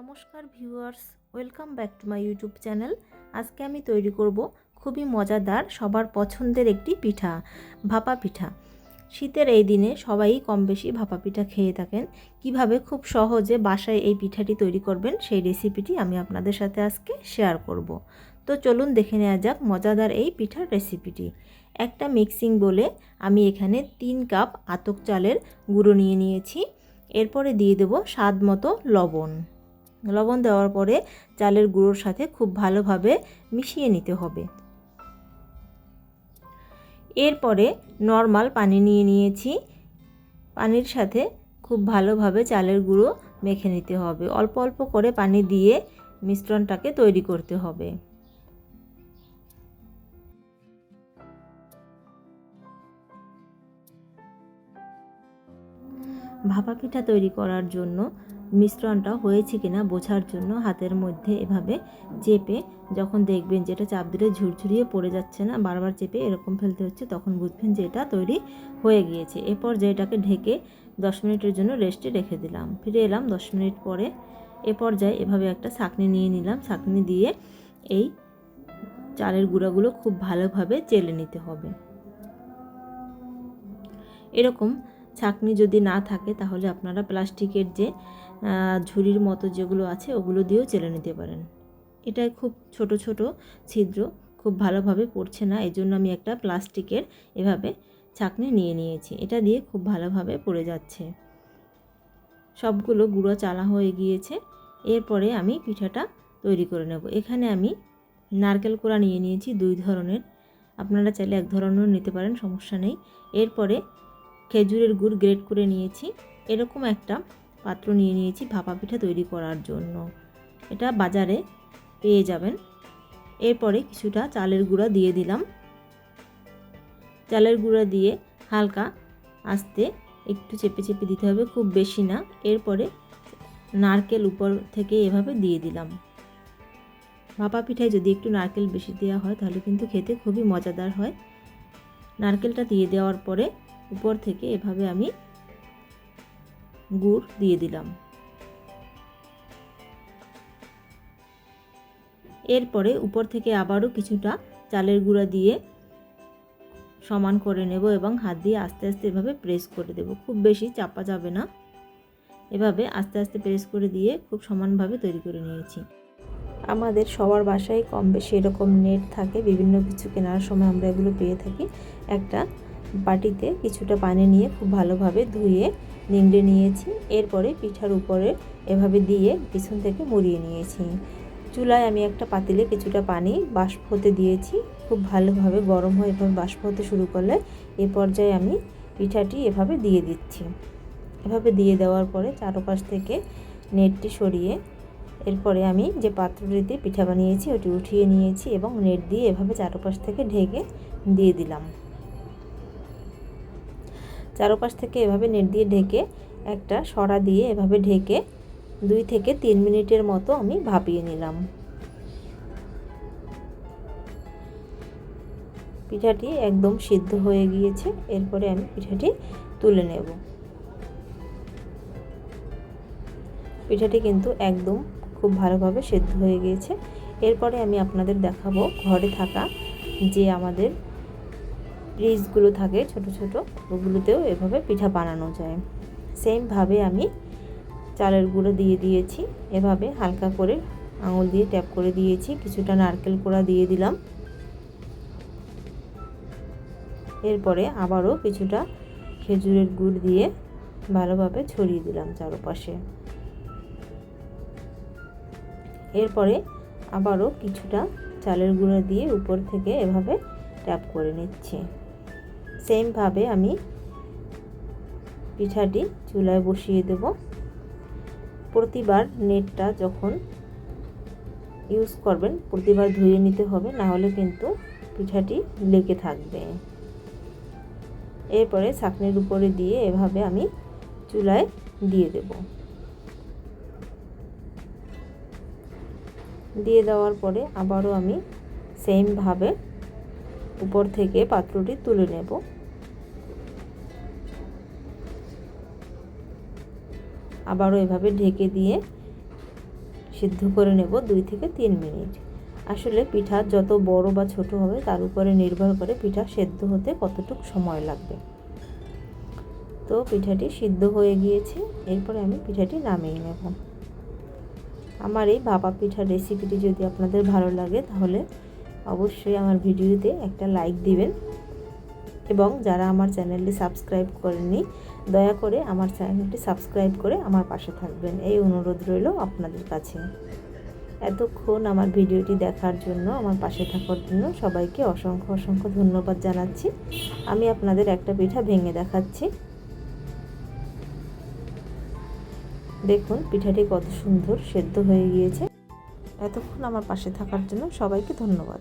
নমস্কার viewers, welcome back to my YouTube channel. আজকে আমি তৈরি করব খুবই মজাদার, সবার পছন্দের একটি পিঠা, ভাপা পিঠা। শীতের এই দিনে সবাই কম বেশি ভাপা পিঠা খেয়ে থাকেন। কীভাবে খুব সহজে বাসায় এই পিঠাটি তৈরি করবেন সেই রেসিপিটি আমি আপনাদের সাথে আজকে শেয়ার করব। তো চলুন দেখে নেওয়া যাক মজাদার এই পিঠার রেসিপিটি। একটা মিক্সিং বলে আমি এখানে তিন কাপ আতক চালের গুঁড়ো নিয়ে নিয়েছি। এরপরে দিয়ে দেব স্বাদ মতো লবণ। লবণ দেওয়ার পরে চালের গুঁড়োর সাথে খুব ভালোভাবে মিশিয়ে নিতে হবে। এরপরে নর্মাল পানি নিয়ে নিয়েছি। পানির সাথে খুব ভালোভাবে চালের গুঁড়ো মেখে নিতে হবে। অল্প অল্প করে পানি দিয়ে মিশ্রণটাকে তৈরি করতে হবে। ভাপা পিঠা তৈরি করার জন্য মিশ্রণটা হয়েছে কিনা বোঝার জন্য হাতের মধ্যে এভাবে চেপে যখন দেখবেন যে এটা চাপ দিলে ঝুরঝুরিয়ে পড়ে যাচ্ছে না, বারবার চেপে এরকম ফেলতে হচ্ছে, তখন বুঝবেন যে এটা তৈরি হয়ে গিয়েছে। এরপর যে এটাকে ঢেকে দশ মিনিটের জন্য রেস্টে রেখে দিলাম। ফিরে এলাম দশ মিনিট পরে। এ পর্যায়ে এভাবে একটা ছাঁকনি নিয়ে নিলাম। ছাঁকনি দিয়ে এই চালের গুঁড়াগুলো খুব ভালোভাবে চেলে নিতে হবে। এরকম ছাঁকনি যদি না থাকে তাহলে আপনারা প্লাস্টিকের যে ঝুড়ির মতো যেগুলো আছে ওগুলো দিয়েও চেলে নিতে পারেন। এটায় খুব ছোট ছোট ছিদ্র, খুব ভালোভাবে পড়ছে না। এই জন্য আমি একটা প্লাস্টিকের এভাবে ছাঁকনি নিয়ে নিয়েছি। এটা দিয়ে খুব ভালোভাবে পড়ে যাচ্ছে। সবগুলো গুঁড়ো চালা হয়ে গিয়েছে। এরপরে আমি পিঠাটা তৈরি করে নেব। এখানে আমি নারকেল কোড়া নিয়ে নিয়েছি দুই ধরনের। আপনারা চাইলে এক ধরনের নিতে পারেন, সমস্যা নেই। এরপরে খেজুরের গুড় গ্রেট করে নিয়েছি। এরকম একটা পাত্র নিয়ে নিয়েছি ভাপা পিঠা তৈরি করার জন্য। এটা বাজারে পেয়ে যাবেন। এরপরে কিছুটা চালের গুঁড়া দিয়ে দিলাম। চালের গুঁড়া দিয়ে হালকা আস্তে একটু চেপে চেপে দিতে হবে, খুব বেশি না। এরপরে নারকেল উপর থেকে এভাবে দিয়ে দিলাম। ভাপা পিঠায় যদি একটু নারকেল বেশি দেওয়া হয়, তাহলে কিন্তু খেতে খুবই মজাদার হয়। নারকেলটা দিয়ে দেওয়ার পরে উপর থেকে এভাবে আমি গুড় দিয়ে দিলাম। এরপরে উপর থেকে আবারও কিছুটা চালের গুঁড়া দিয়ে সমান করে নেব এবং হাত দিয়ে আস্তে আস্তে এভাবে প্রেস করে দেব। খুব বেশি চাপা যাবে না। এভাবে আস্তে আস্তে প্রেস করে দিয়ে খুব সমানভাবে তৈরি করে নিয়েছি। আমাদের সবার বাসায় কম বেশি এরকম নেট থাকে। বিভিন্ন কিছু কেনার সময় আমরা এগুলো পেয়ে থাকি। একটা বাটিতে কিছুটা পানি নিয়ে খুব ভালোভাবে ধুয়ে নিংড়ে নিয়েছি। এরপরে পিঠার উপরে এভাবে দিয়ে পিছন থেকে মুড়িয়ে নিয়েছি। চুলায় আমি একটা পাতিলে কিছুটা পানি বাষ্প হতে দিয়েছি। খুব ভালোভাবে গরম হয়ে এভাবে বাষ্প হতে শুরু করলে এ পর্যায়ে আমি পিঠাটি এভাবে দিয়ে দিচ্ছি। এভাবে দিয়ে দেওয়ার পরে চারপাশ থেকে নেটটি সরিয়ে এরপরে আমি যে পাত্রটিতে পিঠা বানিয়েছি ওটি উঠিয়ে নিয়েছি এবং নেট দিয়ে এভাবে চারপাশ থেকে ঢেকে দিয়ে দিলাম। চারপাশ থেকে এভাবে নেট দিয়ে ঢেকে একটা সরা দিয়ে এভাবে ঢেকে দুই থেকে তিন মিনিটের মতো আমি ভাপিয়ে নিলাম। পিঠাটি একদম সিদ্ধ হয়ে গিয়েছে, এরপরে আমি পিঠাটি তুলে নেব। পিঠাটি কিন্তু একদম খুব ভালোভাবে সেদ্ধ হয়ে গিয়েছে। এরপরে আমি আপনাদের দেখাবো ঘরে থাকা যে আমাদের রিজগুলো থাকে ছোট ছোট, ওগুলোতেও এভাবে পিঠা বানানো যায়। সেমভাবে আমি চালের গুঁড়ো দিয়ে দিয়েছি, এভাবে হালকা করে আঙুল দিয়ে ট্যাপ করে দিয়েছি, কিছুটা নারকেল কোড়া দিয়ে দিলাম। এরপরে আবারও কিছুটা খেজুরের গুড় দিয়ে ভালোভাবে ছড়িয়ে দিলাম চারপাশে। এরপরে আবারও কিছুটা চালের গুঁড়ো দিয়ে উপর থেকে এভাবে ট্যাপ করে নিচ্ছি। সেমভাবে আমি পিঠাটি চুলায় বসিয়ে দেব। প্রতিবার নেটটা যখন ইউজ করবেন, প্রতিবার ধুয়ে নিতে হবে না হলে কিন্তু পিঠাটি লেগে থাকবে। এরপরে ছাকনির উপরে দিয়ে এভাবে আমি চুলায় দিয়ে দেব। দিয়ে দেওয়ার পরে আবারও আমি সেমভাবে উপর থেকে পাত্রটি তুলে নেব। আবারও এভাবে ঢেকে দিয়ে সিদ্ধ করে নেব দুই থেকে তিন মিনিট। আসলে পিঠা যত বড় বা ছোট হবে, তার উপরে নির্ভর করে পিঠা সেদ্ধ হতে কতটুকু সময় লাগবে। তো পিঠাটি সিদ্ধ হয়ে গিয়েছে, এরপরে আমি পিঠাটি নামিয়ে নেব। আমার এই ভাপা পিঠার রেসিপিটি যদি আপনাদের ভালো লাগে, তাহলে অবশ্যই আমার ভিডিওতে একটা লাইক দিবেন। এবং যারা আমার চ্যানেলটি সাবস্ক্রাইব করেননি, দয়া করে আমার চ্যানেলটি সাবস্ক্রাইব করে আমার পাশে থাকবেন। এই অনুরোধ রইল আপনাদের কাছে। এতক্ষণ আমার ভিডিওটি দেখার জন্য, আমার পাশে থাকার জন্য সবাইকে অসংখ্য অসংখ্য ধন্যবাদ জানাচ্ছি। আমি আপনাদের একটা পিঠা ভেঙে দেখাচ্ছি। দেখুন, পিঠাটি কত সুন্দর সেদ্ধ হয়ে গিয়েছে। এতক্ষণ আমার পাশে থাকার জন্য সবাইকে ধন্যবাদ।